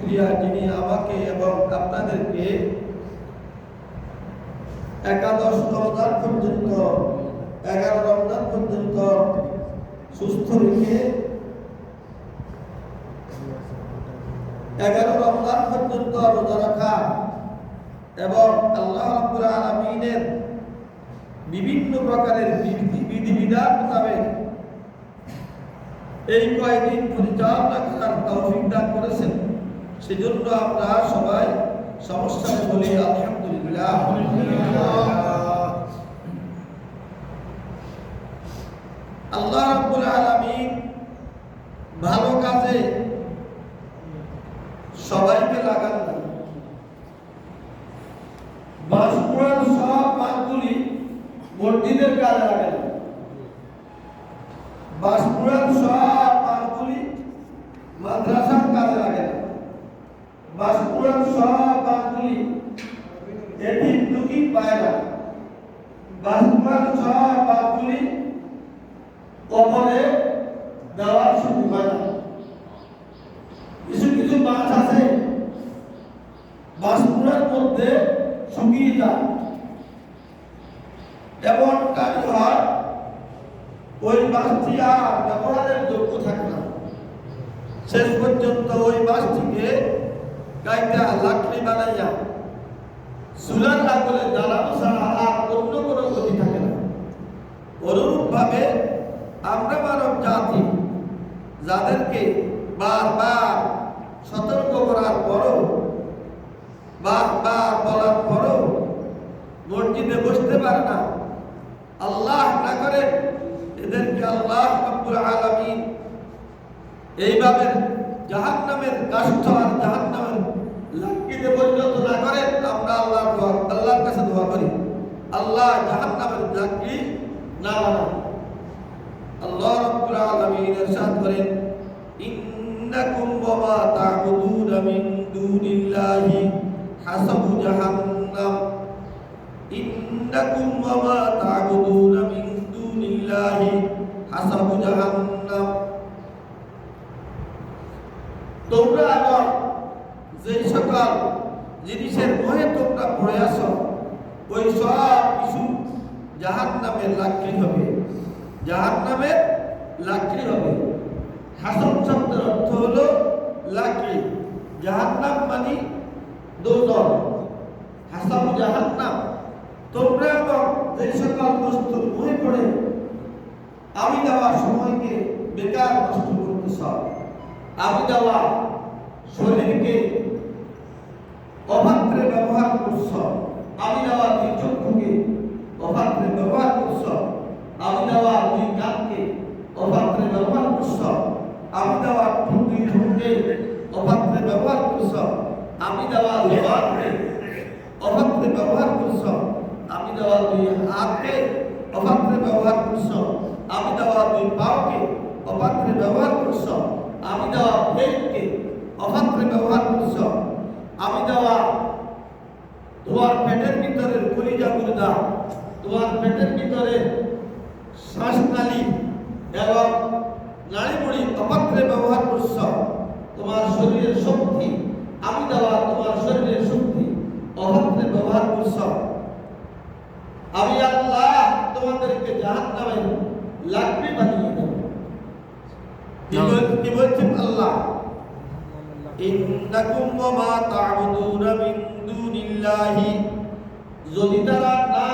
ক্রিয়া যিনি আমাকে এবং আপনাদেরকে একাদশ রমজান পর্যন্ত, এগারো রমজান পর্যন্ত সুস্থ রেখে, এগারো রমজান পর্যন্ত রোজা রাখা এবং আল্লাহ রাব্বুল আলামিনের বিভিন্ন প্রকারের বিধি বিধিবিধান মোতাবেক এই কয়েকদিন পরিচালনা করার তৌফিক দান করেছেন। সেজন্য আমরা সবাই সমস্যা বলি আলহামদুলিল্লাহ। আল্লাহ রাব্বুল আলামিন ভালো কাজে সবাইকে লাগান বাসপুরার সব মাছগুলি মসজিদের কাজে লাগে না বাসপুরার সব লাগে না বাসপুরার সব মাছগুলি এটি পায় না বাসপুরার সব মাছগুলি কবরে দেওয়ার সুযোগ হয় না। কিছু কিছু মাছ আছে। বাসপুরার মধ্যে শুকিয়ে যায়। এমন কাজ হয় ওই মাছটি আর ব্যবহারের যোগ্য থাকে না। শেষ পর্যন্ত ওই মাছটিকে গাইটা লাকড়ি বানাইয়া, চুলার আগুনে জ্বালানো ছাড়া আর অন্য কোনো গতি থাকে না। অনুরূপ ভাবে আমরা মানব জাতি, যাদেরকে বারবার সতর্ক করার পরও, বারবার বলার পরও মসজিদে বসতে পারে না। আল্লাহ না করেন এদেরকে আল্লাহ রব্বুল আলামিন এইভাবে জাহান্নামের কাষ্ঠ আর জাহান্নামের লাকিতে পরিণত না করেন আমরা আল্লাহ দোয়া আল্লাহর কাছে দোয়া করি আল্লাহ লাকি না বানান আল্লাহ রব্বুল আলামিন ইরশাদ করেন, ইন্নাকুম ওয়া মা তা'বুদুনা মিন দুনিল্লাহি হাসাবু জাহান্নাম। ইন্নাকুম ওয়া তা'বুদুনা মিন দুনিল্লাহি হাসাবু জাহান্নাম। তোমরা আবার যে সকল জিনিসের মোহে তোমরা পড়ে আসো ওই সব কিছু জাহান নামের লাকড়ি হবে। জাহান নামের লাকড়ি হবে। হাসন শব্দের অর্থ হলো লাকড়ি। জাহান নাম মানে দৌদর হাসাবু জাহান নাম তোমরা এবং যে সকল বস্তু বই পড়ে আমি দেওয়ার সময়কে বেকার নষ্ট সব আমি দেওয়া শরীরকে অভাত্রে ব্যবহার করছ আমি দেওয়া দুই চক্ষুকে অভাত্রে ব্যবহার করছ আমি দেওয়া দুই কানকে অভাত্রে ব্যবহার করছ আমি দেওয়া দুই ঠোঁটকে অভাত্রে ব্যবহার করছ আমি দেওয়া লোহাকে অভাত্রে ব্যবহার করছ আমি দেওয়া দুই হাতকে অভাত্রে ব্যবহার করছ আমি দেওয়া দুই পাওকে অপাত্রে ব্যবহার করছ আমি দেওয়া প্লেটকে অপাত্রে ব্যবহার করছ আমি দেওয়া তোমার পেটের ভিতরের কলিজা গুরুদা তোমার পেটের ভিতরে শ্বাসনালী এবং নাড়িমুড়ি অপাত্রে ব্যবহার করছ, তোমার শরীরের শক্তি আমি দেওয়া তোমার শরীরের শক্তি অপাত্রে ব্যবহার করছ। আমি আল্লাহ তোমাদেরকে জাহান নামে লাগবে বানিয়ে দেব। কি বলছেন আল্লাহ? ইন্নাকুম ওয়া মা তা'বুদুনা মিন দুনিল্লাহি। যদি তারা না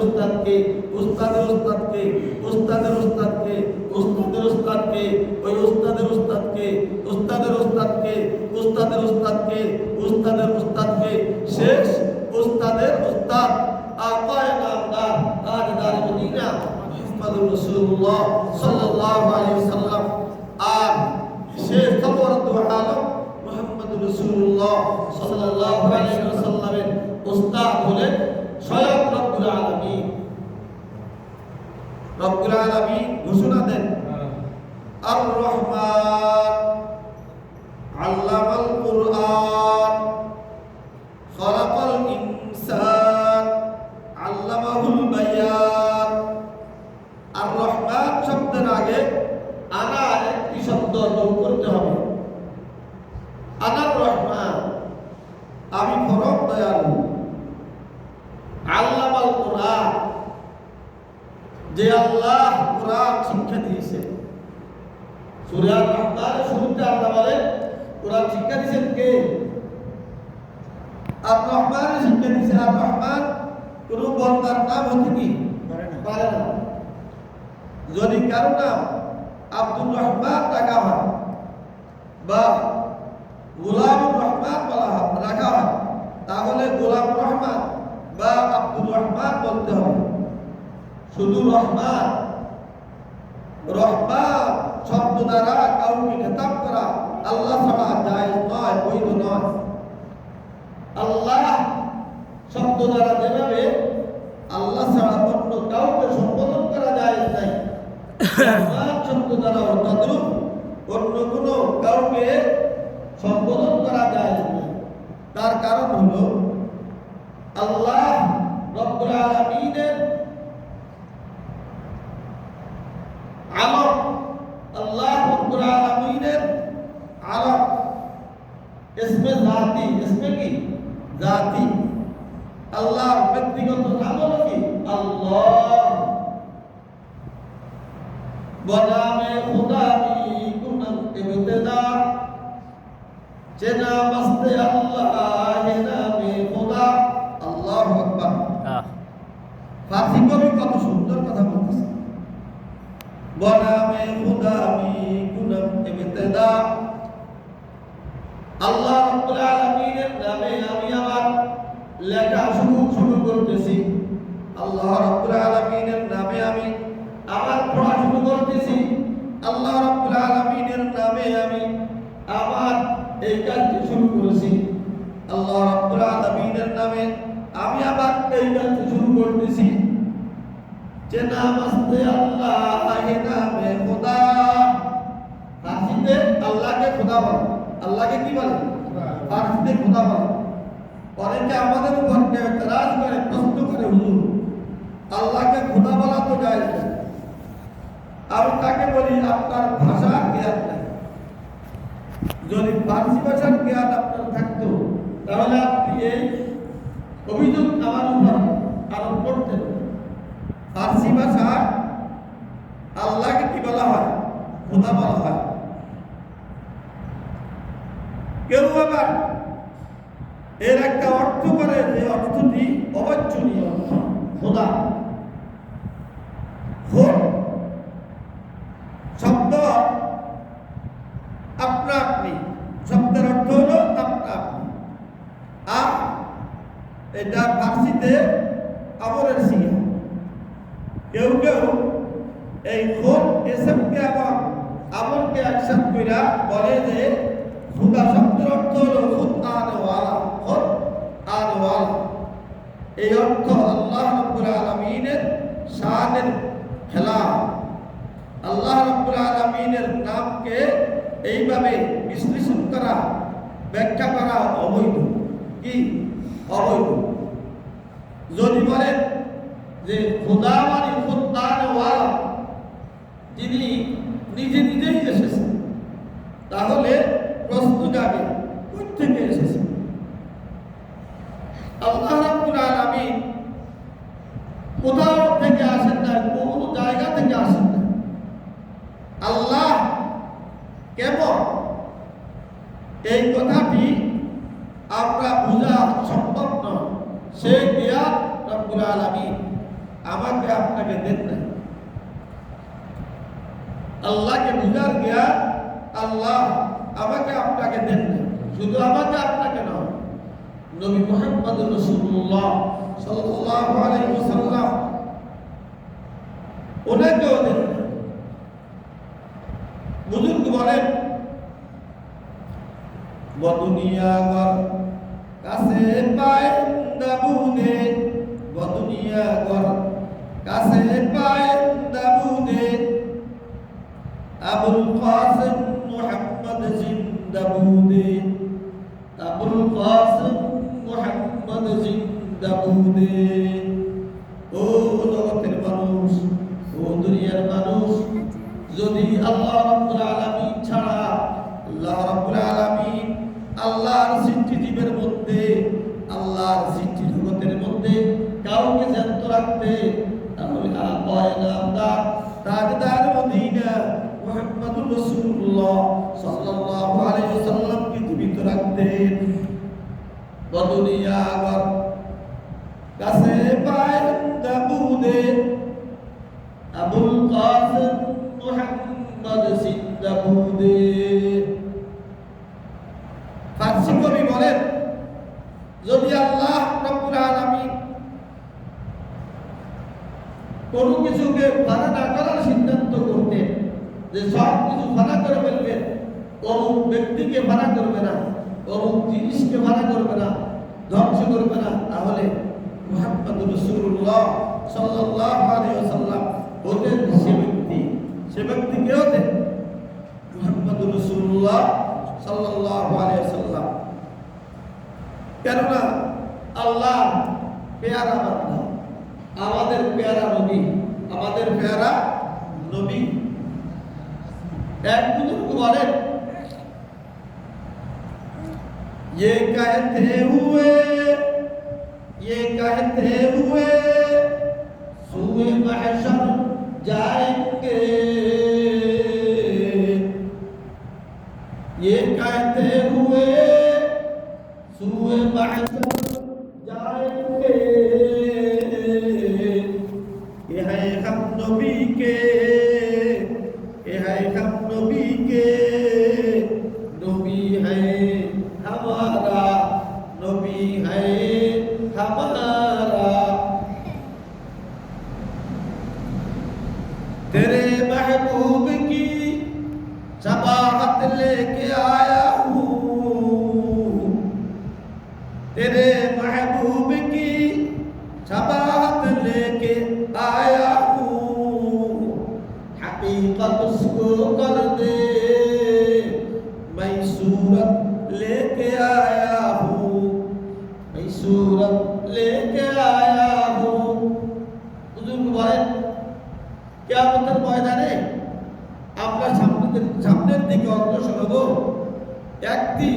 উস্তাদকে, উস্তাদের উস্তাদকে উস্তাদের উস্তাদকে উস্তাদের উস্তাদকে, ওই উস্তাদের উস্তাদকে উস্তাদের উস্তাদকে উস্তাদের উস্তাদকে উস্তাদের উস্তাদকে শেষ উস্তাদের উস্তাদ আকায় নামদার তাজদার মদিনা মুহাম্মদুর রাসূলুল্লাহ সাল্লাল্লাহু আলাইহি ওয়াসাল্লাম আর শেষ খবর তো আলম মুহাম্মদুর রাসূলুল্লাহ সাল্লাল্লাহু আলাইহি ওয়াসাল্লামের উস্তাদ হলেন স্বয়ং রব্বুল আলামিন রব্বুল আলামিন ঘোষণা দেন আর রহমান আল্লামাল কুরআন খলাকাল ইনসান আল্লামাহুল বায়ান আর রহমান শব্দের আগে আনা একটি শব্দ যোগ করতে হবে আনার রহমান আমি পরম দয়ালু আল্লামাল কোরআন যে আল্লাহ কোরআন শিক্ষা দিয়েছে। সূরা রহমানের শুরুতে আল্লাহ বলেন কোরআন শিক্ষা দিয়েছেন কে? আর রহমান শিক্ষা দিয়েছে আর রহমান কোন বন্দার নাম হতে কি? পারে না। যদি কারও নাম আব্দুর রহমান রাখা হয় বা গোলামুর রহমান বলা হয় রাখা হয় তাহলে গোলাম রহমান বা আব্দুর রহমান বলতে হবে। শুধু রহমান রহমান শব্দ দ্বারা কাউকে খেতাব করা আল্লাহ ছাড়া জায়েজ নয়, বৈধ নয়। আল্লাহ শব্দ দ্বারা যেভাবে আল্লাহ ছাড়া অন্য কাউকে সম্বোধন করা যায় নাই শব্দ দ্বারা তদ্রুপ অন্য কোনো কাউকে সম্বোধন করা যায় না তার কারণ হলো, আল্লাহ রব্বুল আলামিনের আলম আল্লাহ রব্বুল আলামিনের আলম ইসমে জাতি ইসমে কি? জাতি। আল্লাহ ব্যক্তিগত নাম হলো কি? আল্লাহ। বনামে খুদা কি ইবতিদা। চেনা মস্তে আল্লাহ হে নামে খুদা আল্লাহু আকবার। ফার্সি কবি কত সুন্দর কথা বলতেছে। বনামে খুদা কুনম ইবতিদা। আল্লাহ রাব্বুল নামে আমি আমার লেখা শুরু শুরু করতেছি। আল্লাহ রাব্বুল আলামিনের নামে আমি আমার পড়া শুরু করতেছি। আল্লাহ রাব্বুল আলামিনের নামে আমি আমার এই কাজটি শুরু করেছি। আল্লাহ রাব্বুল আলামিনের নামে আমি আবার এই কাজটি শুরু করতেছি। যে নাম আসতে আল্লাহ হে নামে খোদা। ফার্সিতে আল্লাহকে খোদা বলে। আল্লাহকে কি বলে? ফার্সিতে খোদা বলে অনেকে আমাদের উপর এতরাজ করে, প্রশ্ন করে, হুজুর, আল্লাহকে খোদা বলা তো যায় আমি তাকে বলি, আপনার ভাষার জ্ঞান নেই। যদি ফার্সি ভাষার জ্ঞান আপনার থাকতো, তাহলে আপনি এই অভিযোগ আমার উপর আরোপ করতেন। ফার্সি ভাষা আল্লাহকে কি বলা হয়? খোদা বলা হয়। কেউ আবার এর একটা অর্থ করে যে অর্থটি অর্থ খোদা। খোদ শব্দ আপনা আপনি। শব্দের অর্থ হলো আপনা আপনি। আর এটা ফার্সিতে আমরের সিয়া কেউ কেউ এই খোদ এসবকে আবার আমরকে একসাথ কইরা বলে যে খুদা শব্দের অর্থ হলো খুদ আনওয়ালা খুদ আনওয়ালা এই অর্থ আল্লাহ রাব্বুল আলামিনের শানের খেলা আল্লাহ রাব্বুল আলামিনের নামকে এইভাবে বিশ্লেষণ করা, ব্যাখ্যা করা অবৈধ। কি? অবৈধ। যদি বলেন যে খোদা মানে খোদানওয়ালা যিনি নিজে নিজেই এসেছেন, তাহলে প্রশ্ন যাবে কোথ থেকে এসেছে আল্লাহ রাব্বুল আলামিন কোথাও থেকে আসেন না কোনো জায়গা থেকে আসেন না আল্লাহ কেমন এই কথাটি আমরা বোঝা সম্ভব নয় সে জ্ঞান রব্বুল আলামিন আমাকে আপনাকে দেন নাই আল্লাহকে বুঝার জ্ঞান আল্লাহ আমাকে আপনাকে দেন শুধু আমাকে আপনাকে নয়, নবী মোহাম্মদ রসুল্লাহ সাল্লাল্লাহু আলাইহি ওয়াসাল্লাম ওনাকেও দেন বুজুর্গ বলেন, বদুনিয়া ঘর কাছে পায় দাবুদে বদুনিয়া ঘর কাছে পায় আবুল মানুষ যদি আল্লাহ রাব্বুল আলামিন ছাড়া, আল্লাহ রাব্বুল আলামিন আল্লাহর সৃষ্টি জীবের মধ্যে, আল্লাহর সৃষ্টি জগতের মধ্যে কাউকে জ্যান্ত রাখতে, তাহলে মদিনা মুহাম্মদুর রাসূলুল্লাহ সাল্লাল্লাহু আলাইহি ওয়াসাল্লাম কে জীবিত রাখতেন। বদুনিয়া আবার কাছে পায় দাবুদে আবুল কাসিম মুহাম্মদ সিদ্দাবুদে ফার্সি কবি বলেন, যদি আল্লাহ রব্বুল আলামিন কোনো কিছুকে ফানা না করার সিদ্ধান্ত যে সব কিছু ফানা করে ফেলবেন অমুক ব্যক্তিকে ফানা করবে না, অমুক জিনিসকে ফানা করবে না, ধ্বংস করবে না, তাহলে মুহাম্মদ রাসূলুল্লাহ সাল্লাল্লাহু আলাইহি ওয়াসাল্লাম হতেন সে ব্যক্তি সে ব্যক্তি কে হতেন মুহাম্মদ রাসূলুল্লাহ সাল্লাল্লাহু আলাইহি ওয়াসাল্লাম। কেননা আল্লাহ পেয়ারা বান্দা, আমাদের পেয়ারা নবী, আমাদের পেয়ারা নবী। এক बुज़ुर्ग वाले ये कहते हुए ये कहते हुए सुए महशर जाएँगे। उसको कर दे मैं सूरत लेके आया हूँ मैं सूरत लेके आया हूँ বুজুর্গ বলেন কেয়ামতের ময়দানে আমরা সামনের সামনের দিকে অগ্রসর হব একটি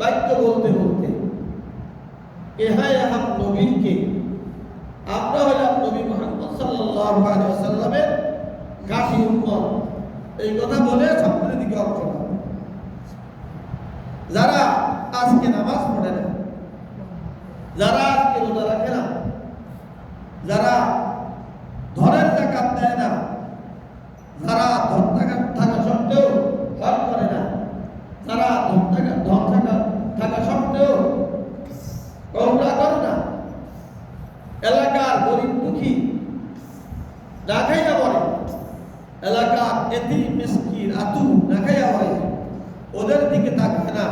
বাক্য বলতে বলতে এহাই আহাম নবীকে আমরা হলাম নবী মোহাম্মদ সাল্লাল্লাহু আলাইহি ওয়াসাল্লামের কাশি উম্মত এই কথা বলে সামনের দিকে হব যারা আজকে নামাজ পড়ে না, যারা আজকে রোজা রাখে না, যারা ধরের জাকাত দেয় না, যারা ধন থাকা থাকা সত্ত্বেও হজ করে না, যারা ধন থাকা ধন থাকা থাকা সত্ত্বেও কৌরা করে না, এলাকার গরিব দুঃখী না এলাকার এতি মিসকিন, আতু না খাইয়া পড়ে ওদের দিকে তাকায় না।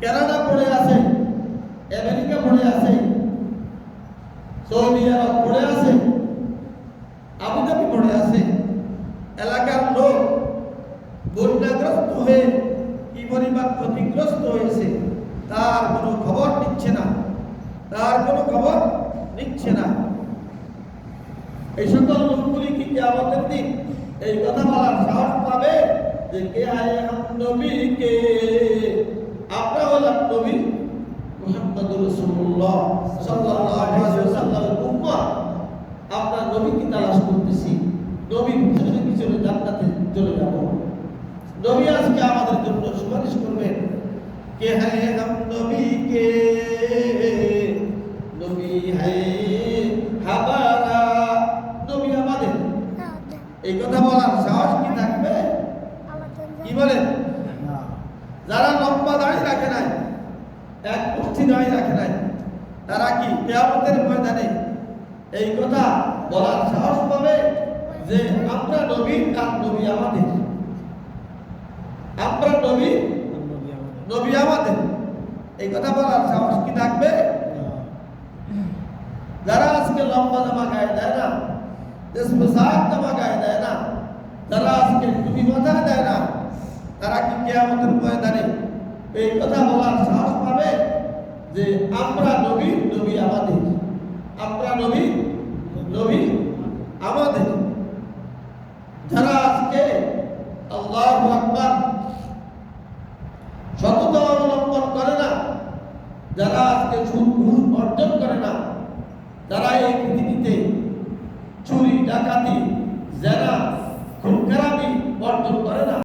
কেনাডা পড়ে আছে, আমেরিকা পড়ে আছে, সৌদি আরব পড়ে আছে, আবুধাবি পড়ে আছে। এলাকার লোক বন্যাগ্রস্ত হয়ে কি পরিমাণ ক্ষতিগ্রস্ত হয়েছে, তার কোনো খবর নিচ্ছে না। তার কোনো খবর নিচ্ছে না। এই সকল লোকগুলি কি আমাদের দিন এই কথা বলার সাহস পাবে যে কে আয় নবী কে? আমরা হলাম নবী মুহাম্মদ রাসূলুল্লাহ সাল্লাল্লাহু আলাইহি ওয়াসাল্লামের উম্মত। আমরা নবীকে তালাশ করতেছি? নবীর পিছনে পিছনে জান্নাতে চলে যাব। নবী আজকে আমাদের জন্য সুপারিশ করবেন, কে হাম নবী কে? নবী হ্যায় এই কথা বলার সাহস কি থাকবে? কি বলেন যারা লম্বা দাড়ি রাখে নাই, এক মুষ্টি দাড়ি রাখে নাই, তারা কি কেয়ামতের ময়দানে এই কথা বলার সাহস পাবে যে আমরা নবীর কার নবী আমাদের? আমরা নবী নবী আমাদের। এই কথা বলার সাহস কি থাকবে? যারা আজকে লম্বা জামা গায়ে দেয় না জামা গায়ে দেয় না। যারা আজকে টুপি মাথায় দেয় না, তারা কি কেয়ামতের ময়দানে এই কথা বলার সাহস পাবে যে আমরা নবী নবী আমাদের? আমরা নবী নবী আমাদের? যারা আজকে আল্লাহ আকবার সততা অবলম্বন করে না, যারা আজকে সুদ অর্জন করে না, যারা এই পৃথিবীতে চুরি ডাকাতি জেনা খুব খারাপি বর্জন করে না।